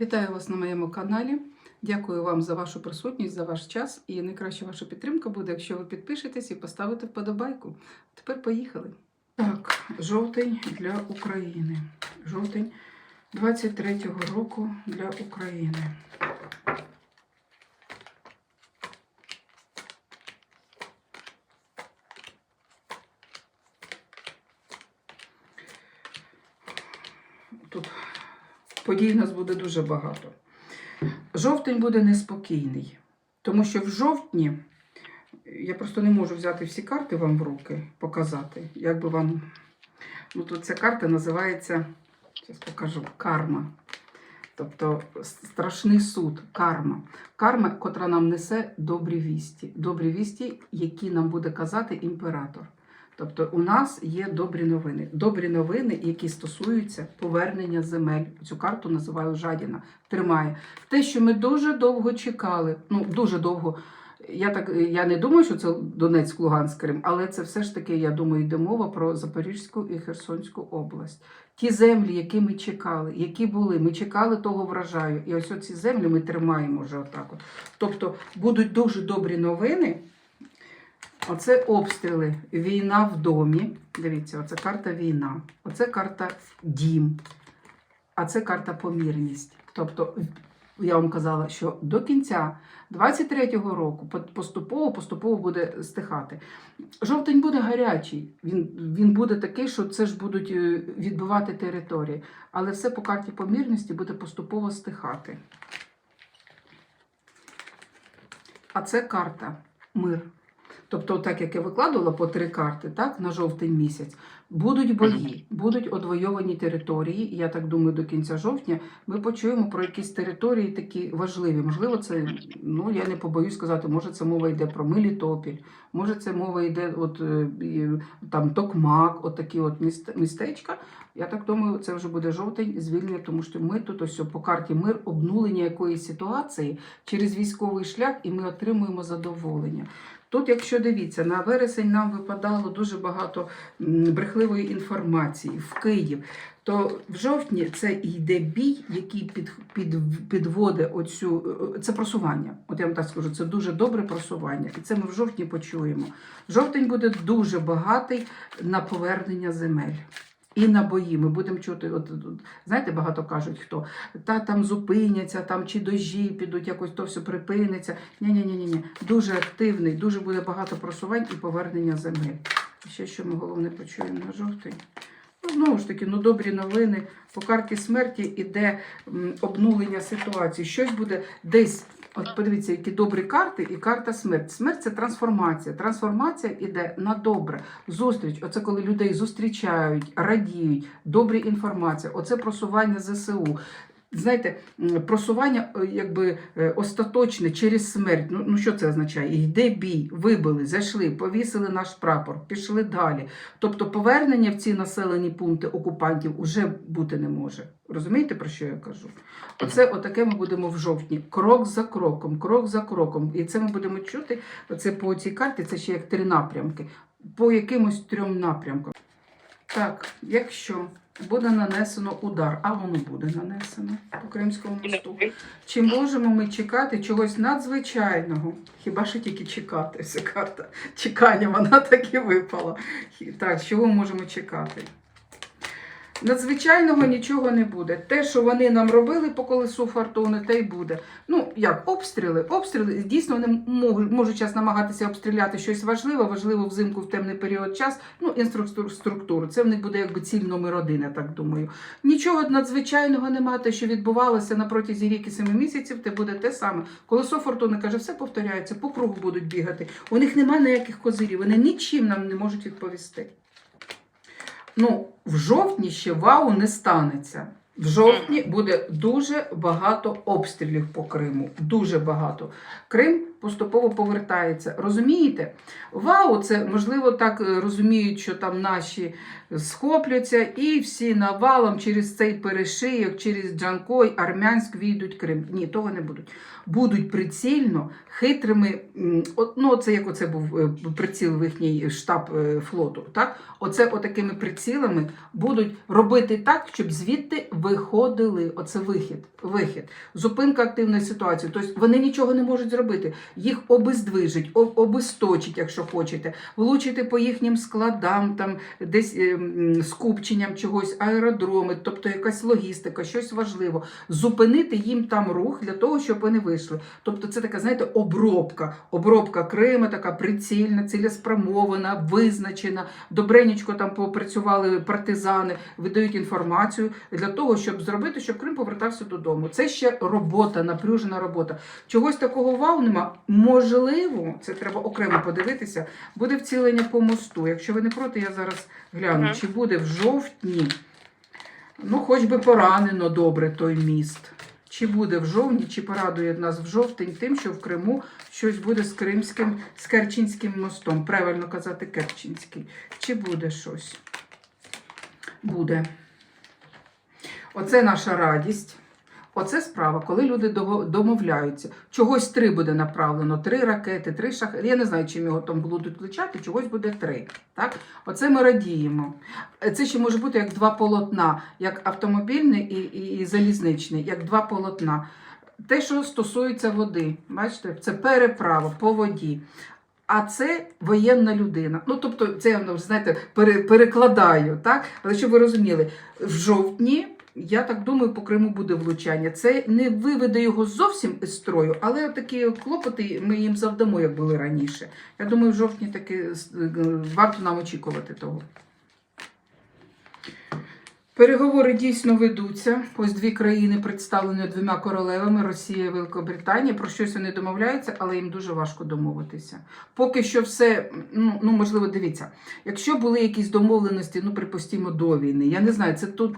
Вітаю вас на моєму каналі. Дякую вам за вашу присутність, за ваш час. І найкраща ваша підтримка буде, якщо ви підпишетесь і поставите вподобайку. Тепер поїхали. Так, жовтень для України. Жовтень 23-го року для України. Тут подій у нас буде дуже багато. Жовтень буде неспокійний, тому що в жовтні я просто не можу взяти всі карти вам в руки, показати. Як би вам. Ну, тут ця карта називається, зараз покажу, карма. Тобто страшний суд, карма. Карма, котра нам несе добрі вісті. Добрі вісті, які нам буде казати імператор. Тобто у нас є добрі новини. Добрі новини, які стосуються повернення земель. Цю карту називаю жадіна. Тримає. Те, що ми дуже довго чекали, ну дуже довго. Я так я не думаю, що це Донецьк, Луганськ, Крим, але це все ж таки, я думаю, йде мова про Запорізьку і Херсонську область. Ті землі, які ми чекали, які були, ми чекали того врожаю. І ось оці землі ми тримаємо вже отак. От. Тобто будуть дуже добрі новини. Оце обстріли, війна в домі. Дивіться, оце карта війна, оце карта дім, а це карта помірність. Тобто, я вам казала, що до кінця 23-го року поступово поступово буде стихати. Жовтень буде гарячий, він, він буде такий, що це ж будуть е, відбивати території. Але все по карті помірності буде поступово стихати. А це карта мир. Тобто, так як я викладувала по три карти, так, на жовтень місяць, будуть бої, будуть одвойовані території. І я так думаю, до кінця жовтня ми почуємо про якісь території такі важливі. Можливо, це, ну я не побоюсь сказати, може це мова йде про Мелітопіль, може це мова йде от е, там Токмак, от такі от міст- містечка. Я так думаю, це вже буде жовтень звільнення, тому що ми тут ось по карті мир обнулення якоїсь ситуації через військовий шлях, і ми отримуємо задоволення. Тут, якщо дивіться, на вересень нам випадало дуже багато брехливої інформації в Київ. То в жовтні це йде бій, який під, під, підводить оцю е, це просування. От я вам так скажу, це дуже добре просування, і це ми в жовтні почуємо. Жовтень буде дуже багатий на повернення земель. І на бої ми будемо чути, от, знаєте, багато кажуть, хто та там зупиняться, там чи дожі підуть, якось то все припиниться. Ні, ні, ні, ні, ні. Дуже активний, дуже буде багато просувань і повернення земель. Ще що ми головне почуємо на жовтень. Ну, знову ж таки, ну добрі новини. По карті смерті іде обнулення ситуації. Щось буде десь. От подивіться, які добрі карти і карта смерть. Смерть це трансформація. Трансформація іде на добре. Зустріч. Оце коли людей зустрічають, радіють, добрі інформація. Оце просування ЗСУ. Знаєте, просування е, якби е, остаточне через смерть. Ну, ну що це означає? Йде бій, вибили, зайшли, повісили наш прапор, пішли далі. Тобто повернення в ці населені пункти окупантів уже бути не може. Розумієте, про що я кажу? Оце отаке ми будемо в жовтні. Крок за кроком, крок за кроком. І це ми будемо чути. Це по цій карті, це ще як три напрямки. По якимось трьом напрямкам. Так, якщо буде нанесено удар, а воно буде нанесено по Кримському мосту. Чи можемо ми чекати чогось надзвичайного? Хіба що тільки чекати? Вся карта чекання, вона так і випала. Так, чого ми можемо чекати? Надзвичайного нічого не буде. Те, що вони нам робили по колесу фортуни, те й буде. Ну, як обстріли, обстріли, дійсно, вони можуть, можуть час намагатися обстріляти щось важливе, важливо взимку в темний період час. Ну, інфраструктуру. Це в них буде якби ціль номер один, я так думаю. Нічого надзвичайного немає, те, що відбувалося на протязі рік і семи місяців, те буде те саме. Колесо фортуни каже, все повторяється, по кругу будуть бігати. У них немає ніяких козирів, вони нічим нам не можуть відповісти. Ну, в жовтні ще вау не станеться. В жовтні буде дуже багато обстрілів по Криму. Дуже багато. Крим поступово повертається. Розумієте? Вау, це можливо так е, розуміють, що там наші схопляться і всі навалом через цей перешийок, через Джанкой, Армянськ війдуть Крим. Ні, того не будуть. Будуть прицільно, хитрими. Ну, це як оце був е, приціл в їхній штаб е, флоту. Так? Оце отакими прицілами будуть робити так, щоб звідти виходили. Оце вихід. вихід. Зупинка активної ситуації. Тобто вони нічого не можуть зробити. Їх обездвижить, об- обесточить, якщо хочете, влучити по їхнім складам, там десь е, скупченням чогось, аеродроми, тобто якась логістика, щось важливо. Зупинити їм там рух для того, щоб вони вийшли. Тобто, це така, знаєте, обробка. Обробка Крима, така прицільна, цілеспрямована, визначена. Добренечко там попрацювали партизани, видають інформацію для того, щоб зробити, щоб Крим повертався додому. Це ще робота, напружена робота. Чогось такого вау нема. Можливо, це треба окремо подивитися. Буде вцілення по мосту. Якщо ви не проти, я зараз гляну, Мгм. чи буде в жовтні. Ну, хоч би поранено добре той міст. Чи буде в жовтні, чи порадує нас в жовтень тим, що в Криму щось буде з Кримським, з Керченським мостом. Правильно казати, Керченський. Чи буде щось? Буде. Оце наша радість. Оце справа, коли люди домовляються. Чогось три буде направлено, три ракети, три шахети. Я не знаю, чим його там будуть включати, чогось буде три. Так? Оце ми радіємо. Це ще може бути як два полотна, як автомобільне і, і, і залізничне, як два полотна. Те, що стосується води, бачите, це переправа по воді. А це воєнна людина. Ну, тобто, це я знаєте, перекладаю, так? Але щоб ви розуміли, в жовтні, я так думаю, по Криму буде влучання. Це не виведе його зовсім із строю, але такі клопоти ми їм завдамо, як були раніше. Я думаю, в жовтні таки е, варто нам очікувати того. Переговори дійсно ведуться. Ось дві країни представлені двома королевами Росія і Великобританія. Про щось вони домовляються, але їм дуже важко домовитися. Поки що все, ну, ну можливо, дивіться, якщо були якісь домовленості, ну припустімо, до війни, я не знаю, це тут.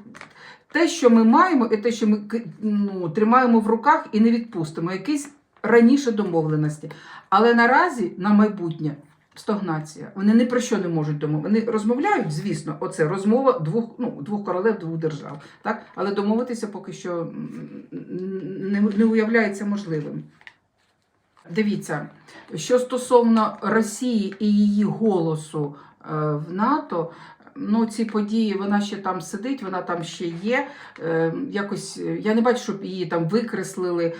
Те, що ми маємо, і те, що ми ну, тримаємо в руках і не відпустимо, якісь раніше домовленості. Але наразі на майбутнє стагнація. Вони ні про що не можуть домовитися. Вони розмовляють, звісно, оце розмова двох, ну, двох королев, двох держав. Так? Але домовитися поки що не, не уявляється можливим. Dивіться, що стосовно Росії і її голосу е, в НАТО, ну ці події, вона ще там сидить, вона там ще є. Е, Якось е, я не бачу, щоб її там викреслили.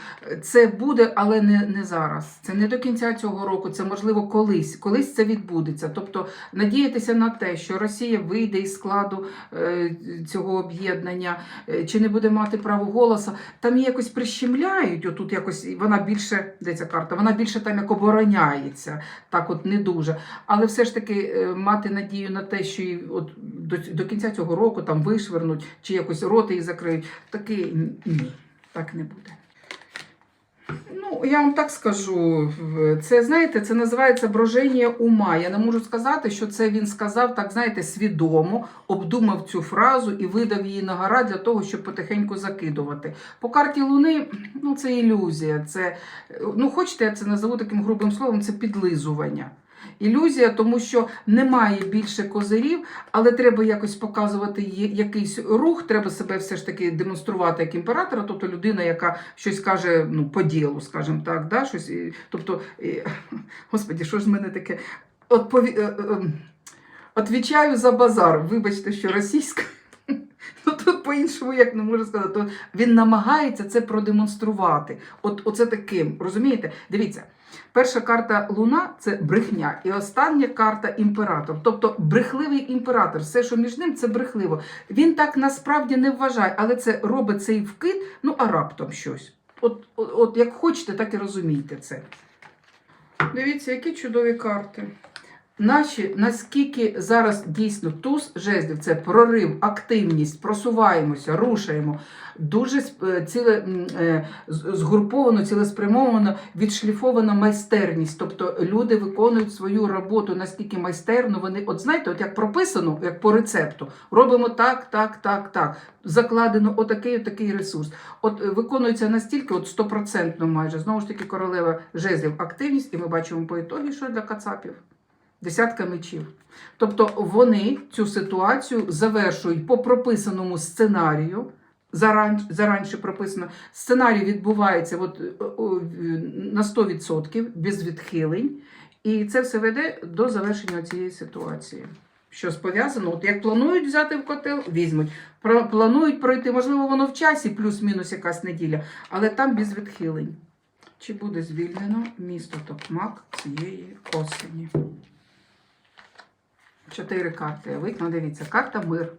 Це буде, але не, не зараз. Це не до кінця цього року, це можливо колись. Колись це відбудеться. Тобто надіятися на те, що Росія вийде із складу е, цього об'єднання, чи не буде мати право голосу, там її якось прищемляють. Отут якось вона більше, де ця карта, вона більше там як обороняється, так от не дуже. Але все ж таки мати надію на те, що її от до, до кінця цього року там вишвернуть, чи якось роти її закриють, таки ні, так не буде. Ну, я вам так скажу, це знаєте, це називається броження ума. Я не можу сказати, що це він сказав, так знаєте, свідомо, обдумав цю фразу і видав її на гора для того, щоб потихеньку закидувати. По карті Луни, ну це ілюзія. Це, ну, хочете, я це назову таким грубим словом, це підлизування. Ілюзія, тому що немає більше козирів, але треба якось показувати якийсь рух, треба себе все ж таки демонструвати як імператора, тобто людина, яка щось каже ну, по ділу, скажімо так, да? щось, тобто, господі, що ж в мене таке? Е, е, ем, Отвічаю за базар. Вибачте, що російська. Ну тут по-іншому як не можу сказати. То він намагається це продемонструвати. От оце таким. Розумієте? Дивіться, перша карта Луна це брехня, і остання карта імператор. Тобто брехливий імператор. Все, що між ним, це брехливо. Він так насправді не вважає, але це робить цей вкид, ну а раптом щось. От, от, от як хочете, так і розумійте це. Дивіться, які чудові карти. Наші, наскільки зараз дійсно туз жезлів це прорив, активність, просуваємося, рушаємо. Дуже сп- ціле, е, згруповано, цілеспрямовано, відшліфована майстерність. Тобто люди виконують свою роботу настільки майстерно, вони, от знаєте, от як прописано, як по рецепту, робимо так, так, так, так. Закладено отакий, отакий ресурс. От е, виконується настільки, от стопроцентно майже, знову ж таки, королева жезлів активність, і ми бачимо по ітогі, що для кацапів. Десятка мечів. Тобто вони цю ситуацію завершують по прописаному сценарію. Заран, заранше прописано. Сценарій відбувається от, е, на 100% без відхилень. І це все веде до завершення цієї ситуації. Що пов'язано, от як планують взяти в котел, візьмуть. Про- Планують пройти, можливо, воно в часі, плюс-мінус якась неділя, але там без відхилень. Чи буде звільнено місто Токмак цієї осені? Чотири карти. Видно, дивіться, карта мир.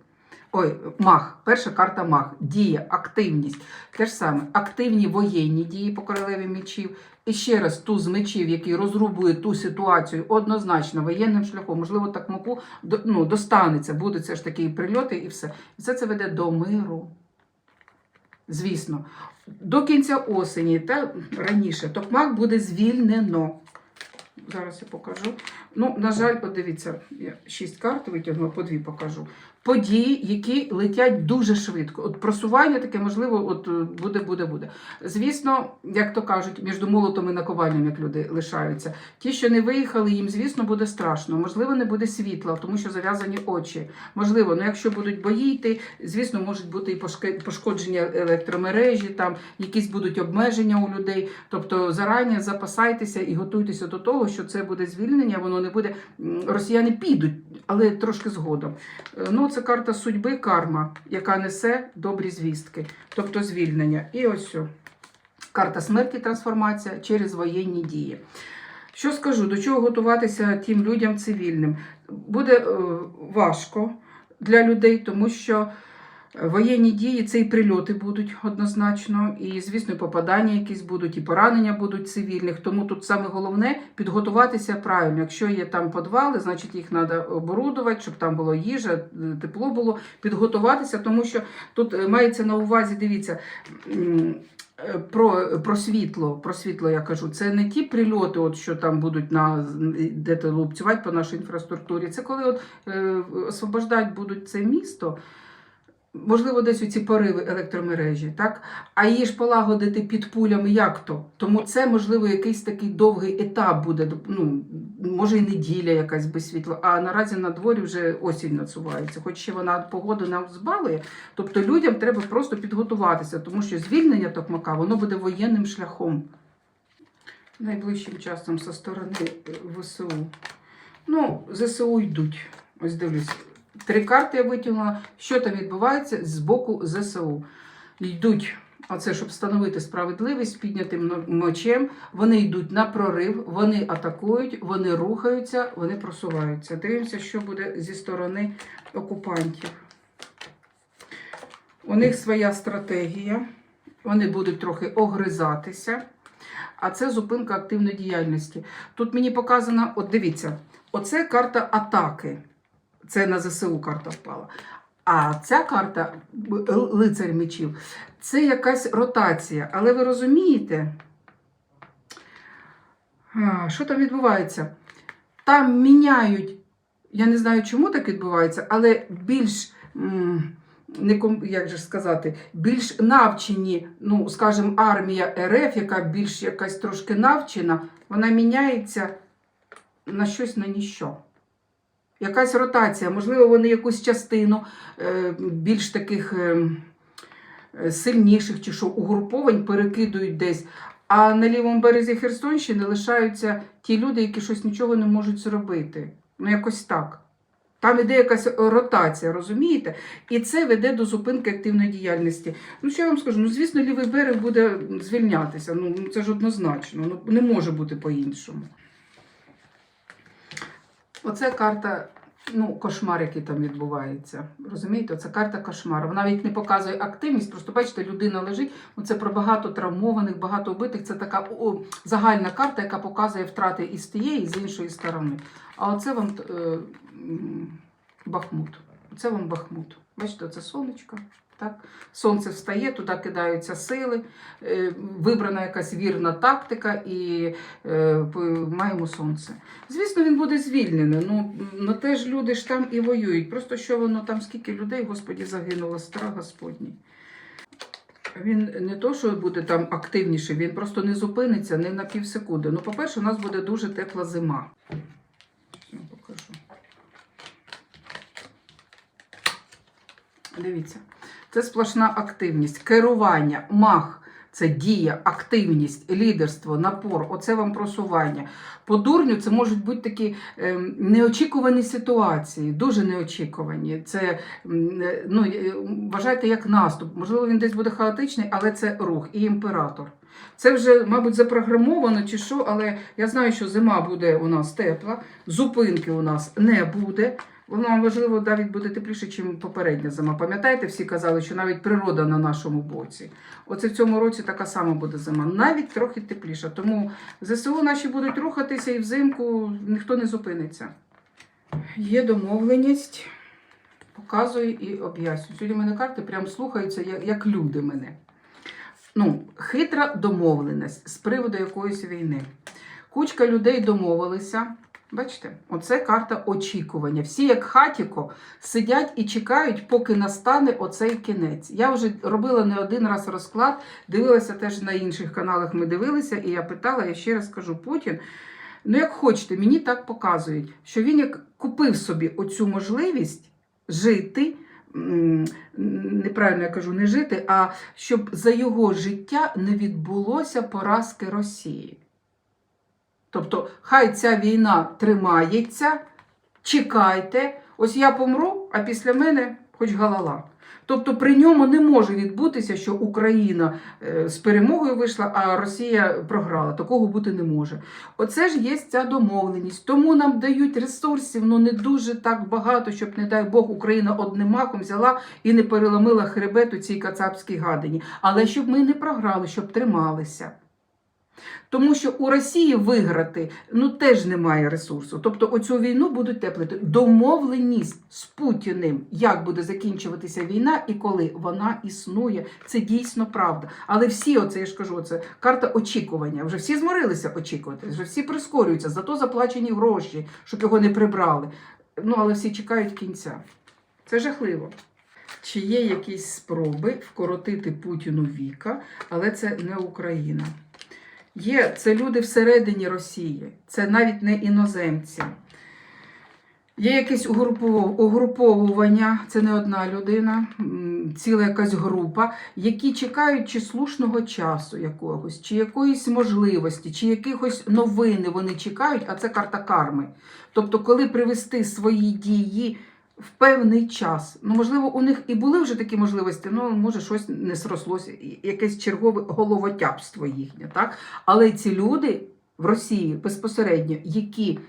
Ой, мах. Перша карта мах. Дія, активність. Те ж саме, активні воєнні дії по королеві мечів. І ще раз туз мечів, який розрубує ту ситуацію однозначно воєнним шляхом. Можливо, так маку ну, достанеться, буде це ж такі прильоти і все. Все це веде до миру. Звісно, до кінця осені та раніше Токмак буде звільнено. Зараз я покажу. Ну, на жаль, подивіться, я шість карт витягнула, по дві покажу. Події, які летять дуже швидко. От просування таке, можливо, от е, буде, буде, буде. Звісно, як то кажуть, між молотом і накованням, як люди лишаються. Ті, що не виїхали, їм, звісно, буде страшно. Можливо, не буде світла, тому що зав'язані очі. Можливо, ну якщо будуть бої йти, звісно, можуть бути і пошкодження електромережі, там якісь будуть обмеження у людей. Тобто зарані запасайтеся і готуйтеся до того, що це буде звільнення, воно не буде. Росіяни підуть, але трошки згодом. Е, Ну, це карта судьби, карма, яка несе добрі звістки, тобто звільнення. І ось карта смерті, трансформація через воєнні дії. Що скажу, до чого готуватися тим людям цивільним? Буде е, важко для людей, тому що воєнні дії це і прильоти будуть однозначно, і, звісно, попадання якісь будуть, і поранення будуть цивільних. Тому тут саме головне підготуватися правильно. Якщо є там подвали, значить їх треба оборудувати, щоб там було їжа, тепло було, підготуватися, тому що тут е, мається на увазі, дивіться. е, Про, про світло, про світло я кажу, це не ті прильоти, от що там будуть на де лупцювати по нашій інфраструктурі. Це коли от, е, освобождати будуть це місто, можливо, десь у ці пориви електромережі, так? А її ж полагодити під пулями як то? Тому це, можливо, якийсь такий довгий етап буде, ну, може і неділя якась без світла, а наразі на дворі вже осінь насувається, хоч ще вона погоду нам збалує. Тобто людям треба просто підготуватися, тому що звільнення токмака воно буде воєнним шляхом. Найближчим часом зі сторони е, ВСУ. Ну, ЗСУ йдуть. Ось дивлюсь. Три карти я витягнула. Що там відбувається з боку ЗСУ? Йдуть, оце, щоб встановити справедливість піднятим мечем. Вони йдуть на прорив, вони атакують, вони рухаються, вони просуваються. Дивимося, що буде зі сторони окупантів. У них своя стратегія. Вони будуть трохи огризатися. А це зупинка активної діяльності. Тут мені показано, от дивіться, оце карта атаки. Це на ЗСУ карта впала. А ця карта б- лицар мечів це якась ротація. Але ви розумієте, що там відбувається? Там міняють, я не знаю, чому так відбувається, але більш. Як же сказати, більш навчені, ну, скажімо, армія РФ, яка більш якась трошки навчена, вона міняється на щось на ніщо. Якась ротація, можливо, вони якусь частину е, більш таких е, е, сильніших чи що угруповань перекидують десь. А на лівому березі Херсонщини лишаються ті люди, які щось нічого не можуть зробити. Ну, якось так. Там іде якась ротація, розумієте? І це веде до зупинки активної діяльності. Ну, що я вам скажу? Ну, звісно, лівий берег буде звільнятися. Ну, це ж однозначно. Ну, не може бути по-іншому. Оце карта ну, кошмар, який там відбувається. Розумієте, це карта кошмару. Вона навіть не показує активність, просто бачите, людина лежить. Це про багато травмованих, багато убитих. Це така о, загальна карта, яка показує втрати і з тієї, і з іншої сторони. А оце вам е, Бахмут. Це вам Бахмут. Бачите, це сонечко. Так? Сонце встає, туди кидаються сили, е, вибрана якась вірна тактика і е, маємо сонце. Звісно, він буде звільнений. Ну, ну теж люди ж там і воюють. Просто що воно там, скільки людей, Господі, загинуло, страх Господній. Він не то, що буде там активніший, він просто не зупиниться не на пів секунди. Ну, по-перше, у нас буде дуже тепла зима. Вам покажу. Дивіться, це сплошна активність, керування, мах. Це дія, активність, лідерство, напор, оце вам просування. По дурню це можуть бути такі ем, неочікувані ситуації, дуже неочікувані. Це е, ну, е, вважайте як наступ. Можливо, він десь буде хаотичний, але це рух і імператор. Це вже, мабуть, запрограмовано чи що, але я знаю, що зима буде у нас тепла, зупинки у нас не буде. Воно можливо навіть буде тепліше, ніж попередня зима. Пам'ятаєте, всі казали, що навіть природа на нашому боці. Оце в цьому році така сама буде зима, навіть трохи тепліша. Тому ЗСУ наші будуть рухатися і взимку ніхто не зупиниться. Є домовленість, показую і об'яснюю. Сьогодні мене карти прям слухаються, як, люди мене. Ну, хитра домовленість з приводу якоїсь війни. Кучка людей домовилися. Бачите, оце карта очікування. Всі, як хатіко, сидять і чекають, поки настане оцей кінець. Я вже робила не один раз розклад, дивилася теж на інших каналах. Ми дивилися, і я питала, я ще раз кажу, Путін. Ну, як хочете, мені так показують, що він як купив собі оцю можливість жити. Неправильно я кажу, не жити, а щоб за його життя не відбулося поразки Росії. Тобто, хай ця війна тримається, чекайте, ось я помру, а після мене хоч галала. Тобто при ньому не може відбутися, що Україна е, з перемогою вийшла, а Росія програла. Такого бути не може. Оце ж є ця домовленість. Тому нам дають ресурсів, ну не дуже так багато, щоб, не дай Бог, Україна одним махом взяла і не переломила хребет у цій кацапській гадині. Але щоб ми не програли, щоб трималися. Тому що у Росії виграти ну теж немає ресурсу. Тобто оцю війну будуть теплити. Домовленість з Путіним, як буде закінчуватися війна і коли вона існує. Це дійсно правда. Але всі, оце я ж кажу, це карта очікування. Вже всі зморилися очікувати, вже всі прискорюються, зато заплачені гроші, щоб його не прибрали. Ну але всі чекають кінця. Це жахливо. Чи є якісь спроби вкоротити Путіну віка, але це не Україна. Є це люди всередині Росії, це навіть не іноземці. Є якесь угруповування, це не одна людина, ціла якась група, які чекають чи слушного часу якогось, чи якоїсь можливості, чи якихось новини вони чекають, а це карта карми. Тобто, коли привести свої дії в певний час. Ну, можливо, у них і були вже такі можливості, ну, може, щось не срослося, якесь чергове головотяпство їхнє, так? Але ці люди в Росії безпосередньо, які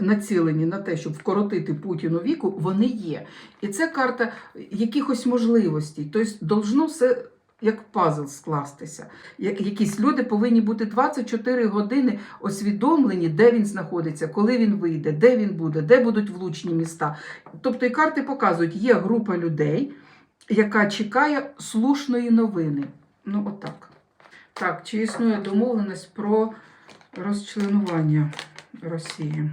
націлені на те, щоб вкоротити Путіну віку, вони є. І це карта якихось можливостей. Тобто, должно все як пазл скластися. Якісь люди повинні бути 24 години освідомлені, де він знаходиться, коли він вийде, де він буде, де будуть влучні міста. Тобто і карти показують, є група людей, яка чекає слушної новини. Ну, отак. Так, чи існує домовленість про розчленування Росії?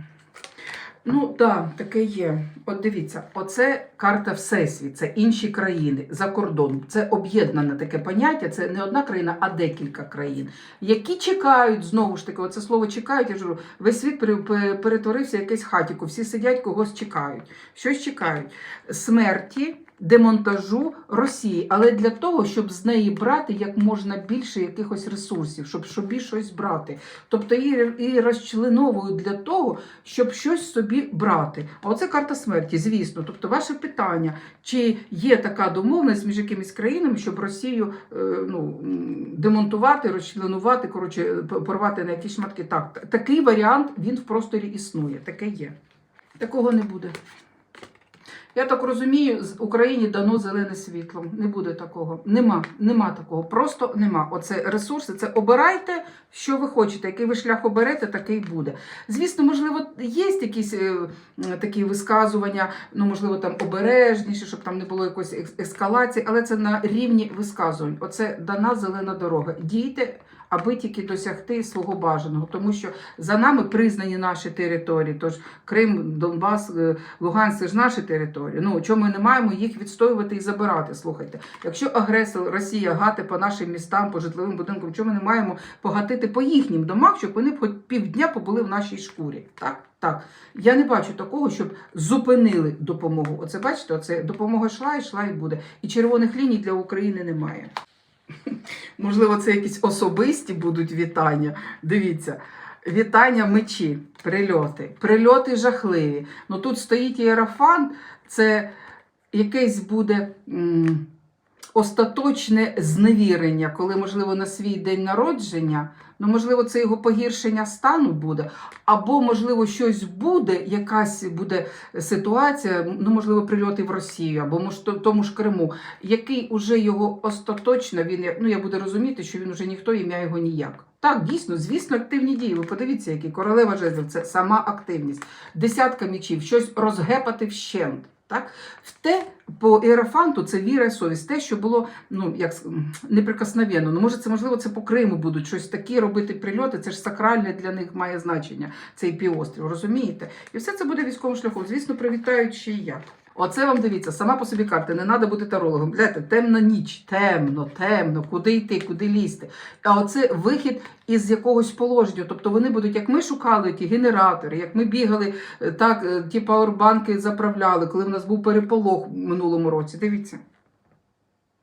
Ну, так, да, таке є. От дивіться, оце карта Всесвіт, це інші країни за кордон. Це об'єднане таке поняття, це не одна країна, а декілька країн, які чекають, знову ж таки, оце слово чекають, я ж весь світ пере- пере- перетворився в якесь хатіку, всі сидять, когось чекають. Щось чекають. Смерті, демонтажу Росії, але для того, щоб з неї брати як можна більше якихось ресурсів, щоб собі щось брати. Тобто її розчленовують для того, щоб щось собі брати. А оце карта смерті, звісно. Тобто, ваше питання, чи є така домовленість між якимись країнами, щоб Росію е, ну, демонтувати, розчленувати, коротше, порвати на якісь шматки. Так, такий варіант він в просторі існує. Таке є. Такого не буде. Я так розумію, з Україні дано зелене світло. Не буде такого. Нема, нема такого. Просто нема. Оце ресурси. Це обирайте, що ви хочете. Який ви шлях оберете, такий буде. Звісно, можливо, є якісь е, такі висказування, ну можливо, там обережніше, щоб там не було якоїсь ес- ескалації, але це на рівні висказувань. Оце дана зелена дорога. Дійте. Аби тільки досягти свого бажаного, тому що за нами признані наші території. Тож Крим, Донбас, е, Луганськ це ж наші території. Ну чому ми не маємо їх відстоювати і забирати? Слухайте, якщо агресор Росія гати по нашим містам, по житловим будинкам, чому ми не маємо погатити по їхнім домах, щоб вони хоч півдня побули в нашій шкурі? Так, так. Я не бачу такого, щоб зупинили допомогу. Оце бачите, оце допомога йшла, йшла і буде. І червоних ліній для України немає. Можливо, це якісь особисті будуть вітання. Дивіться. Вітання мечі, прильоти. Прильоти жахливі. Ну тут стоїть іерафан, це якесь буде м, остаточне зневірення, коли, можливо, на свій день народження, ну, можливо, це його погіршення стану буде, або, можливо, щось буде, якась буде ситуація, ну, можливо, прильоти в Росію, або то- тому ж Криму, який уже його остаточно, він, ну, я буду розуміти, що він уже ніхто, ім'я його ніяк. Так, дійсно, звісно, активні дії. Ви подивіться, які королева жезлів це сама активність. Десятка мічів, щось розгепати вщент. Так? В те по Ерофанту це віра і совість, те, що було ну, як, неприкосновенно. Ну, може, це можливо, це по Криму будуть щось такі робити прильоти. Це ж сакральне для них має значення, цей півострів, розумієте? І все це буде військовим шляхом. Звісно, привітаючи я. Оце вам дивіться, сама по собі карта, не треба бути тарологом. Гляньте, темна ніч, темно, темно, куди йти, куди лізти. А оце вихід із якогось положення. Тобто вони будуть, як ми шукали ті генератори, як ми бігали, е, так, е, ті пауербанки заправляли, коли в нас був переполох в минулому році. Дивіться.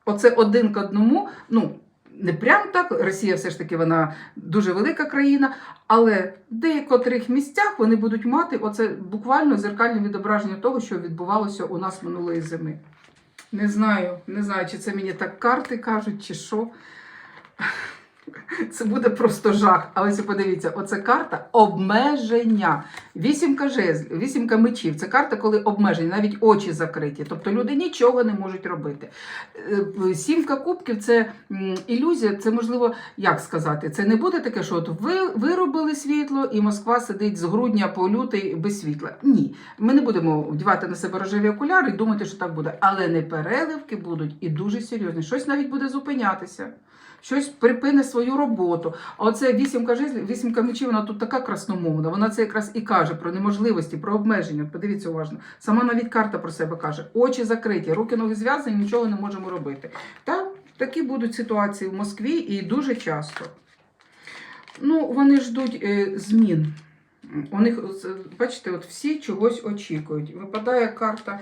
Оце один к одному. Ну, не прям так. Росія все ж таки вона дуже велика країна, але в деяких місцях вони будуть мати оце буквально зеркальне відображення того, що відбувалося у нас минулої зими. Не знаю, не знаю, чи це мені так карти кажуть, чи що. Це буде просто жах. А ось подивіться, оце карта обмеження. Вісімка жезлів, вісімка мечів. Це карта, коли обмежені, навіть очі закриті. Тобто люди нічого не можуть робити. Е, Сімка кубків це ілюзія, це можливо, як сказати, це не буде таке, що от ви виробили світло, і Москва сидить з грудня по лютий без світла. Ні. Ми не будемо вдівати на себе рожеві окуляри і думати, що так буде. Але не переливки будуть і дуже серйозні. Щось навіть буде зупинятися щось припине свою роботу. А оце вісімка жезлів, вісімка мечів, вона тут така красномовна. Вона це якраз і каже про неможливості, про обмеження. Подивіться уважно. Сама навіть карта про себе каже: очі закриті, руки ноги зв'язані, нічого не можемо робити. Так, такі будуть ситуації в Москві і дуже часто. Ну, вони ждуть е, змін. У них, бачите, от всі чогось очікують. Випадає карта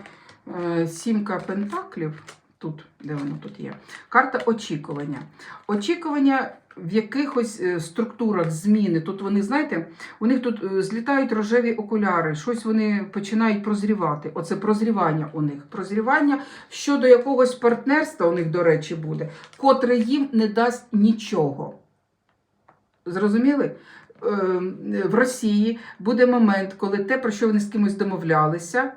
е, сімка пентаклів. Тут, де воно тут є? Карта очікування. Очікування в якихось е, структурах зміни. Тут вони, знаєте, у них тут е, злітають рожеві окуляри, щось вони починають прозрівати. Оце прозрівання у них. Прозрівання щодо якогось партнерства у них, до речі, буде, котре їм не дасть нічого. Зрозуміли? Е, В Росії буде момент, коли те, про що вони з кимось домовлялися,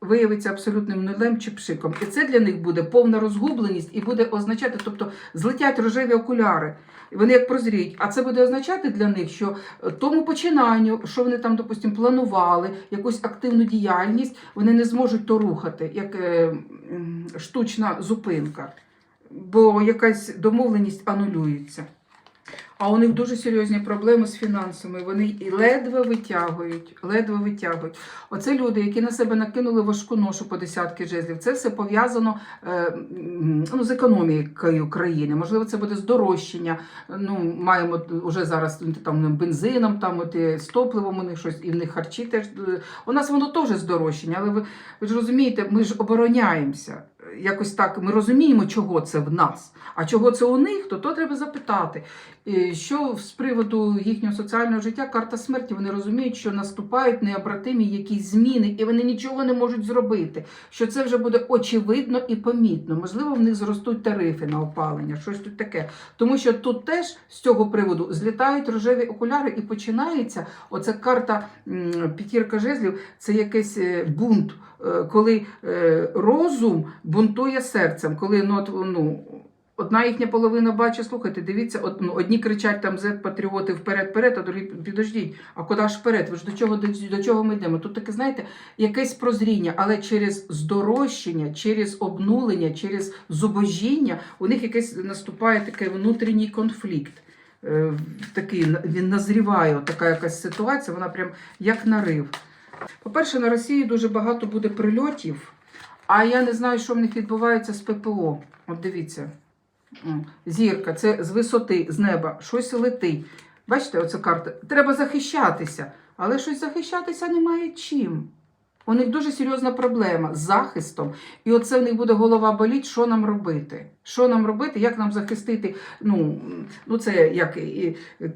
виявиться абсолютним нулем чи пшиком. І це для них буде повна розгубленість і буде означати, тобто злетять рожеві окуляри. І вони як прозріють. А це буде означати для них, що е, тому починанню, що вони там, допустимо, планували, якусь активну діяльність, вони не зможуть то рухати, як е, штучна зупинка. Бо якась домовленість анулюється. А у них дуже серйозні проблеми з фінансами. Вони і ледве витягують, ледве витягують. Оце люди, які на себе накинули важку ношу по десятки жезлів. Це все пов'язано е, ну, з економікою країни. Можливо, це буде здорожчання. Ну, маємо вже зараз там бензином, там от, з топливом у них щось, і в них харчі теж. е, У нас воно теж здорожчання, але ви, ви ж розумієте, ми ж обороняємося. Якось так ми розуміємо, чого це в нас, а чого це у них, то то треба запитати. Е, що з приводу їхнього соціального життя, карта смерті, вони розуміють, що наступають необратимі якісь зміни, і вони нічого не можуть зробити. Що це вже буде очевидно і помітно. Можливо, в них зростуть тарифи на опалення, щось тут таке. Тому що тут теж з цього приводу злітають рожеві окуляри і починається оця карта п'ятірка жезлів, це якийсь е, бунт, е, коли розум бунтує серцем, коли ну, ну, одна їхня половина бачить, слухайте, дивіться, од, ну, одні кричать там Z-патріоти вперед-вперед, а другі підождіть, а куди ж вперед? Ви ж до чого, до, до чого ми йдемо? Тут таке, знаєте, якесь прозріння, але через здорожчання, через обнулення, через зубожіння у них якесь наступає такий внутрішній конфлікт. Е, Такий він назріває, така якась ситуація, вона прям як нарив. По-перше, на Росії дуже багато буде прильотів, а я не знаю, що в них відбувається з ППО. От дивіться. Зірка, це з висоти, з неба, щось летить. Бачите, оця карта. Треба захищатися, але щось захищатися немає чим. У них дуже серйозна проблема з захистом. І оце в них буде голова боліть, що нам робити? Що нам робити, як нам захистити? Ну, ну це як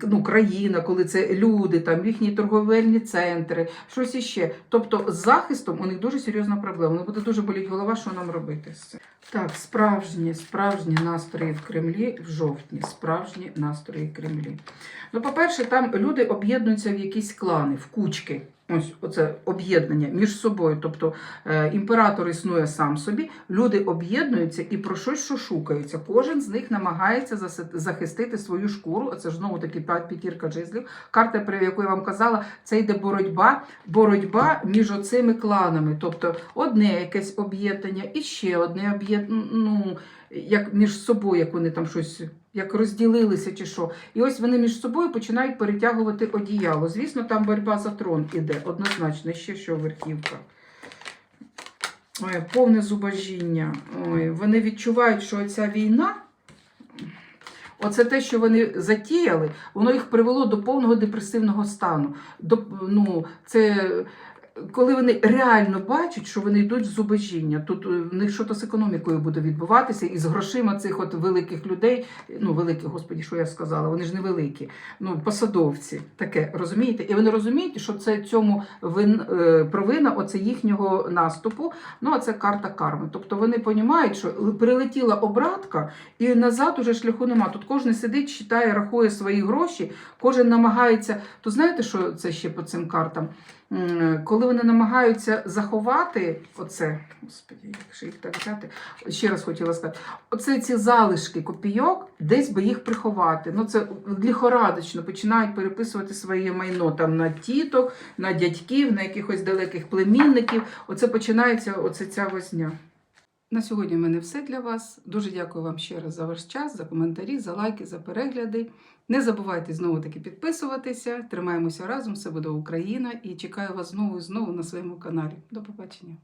ну, країна, коли це люди, там їхні торговельні центри, щось іще. Тобто з захистом у них дуже серйозна проблема. Не буде дуже боліть голова, що нам робити. Так, справжні, справжні настрої в Кремлі в жовтні. Справжні настрої в Кремлі. Ну, по-перше, там люди об'єднуються в якісь клани, в кучки. Ось оце об'єднання між собою. Тобто е, імператор існує сам собі, люди об'єднуються і про щось шушукаються. Кожен з них намагається захистити свою шкуру. Оце ж знову таки п'ятірка джезлів. Карта, про яку я вам казала, це йде боротьба, боротьба між оцими кланами. Тобто одне якесь об'єднання і ще одне об'єднання. Ну, як між собою, як вони там щось як розділилися чи що. І ось вони між собою починають перетягувати одіяло. Звісно, там боротьба за трон іде, однозначно, ще що верхівка. Ой, повне зубожіння. Ой, вони відчувають, що ця війна. Оце те, що вони затіяли, воно їх привело до повного депресивного стану. До, ну, це коли вони реально бачать, що вони йдуть в зубожіння. Тут е, в них щось з економікою буде відбуватися, і з грошима цих от великих людей, ну великих, господі, що я сказала, вони ж не великі, ну посадовці, таке розумієте? І вони розуміють, що це цьому вин, е, провина оце їхнього наступу. Ну а це карта карми. Тобто вони розуміють, що прилетіла обратка, і назад уже шляху нема. Тут кожен сидить, читає, рахує свої гроші, кожен намагається. То знаєте, що це ще по цим картам? Коли вони намагаються заховати оце, господи, як же їх так взяти? Ще раз хотіла сказати, оце ці залишки копійок, десь би їх приховати. Ну це ліхорадочно починають переписувати своє майно там на тіток, на дядьків, на якихось далеких племінників. Оце починається оце ця возня. На сьогодні в мене все для вас. Дуже дякую вам ще раз за ваш час, за коментарі, за лайки, за перегляди. Не забувайте знову таки підписуватися. Тримаємося разом, все буде Україна і чекаю вас знову і знову на своєму каналі. До побачення.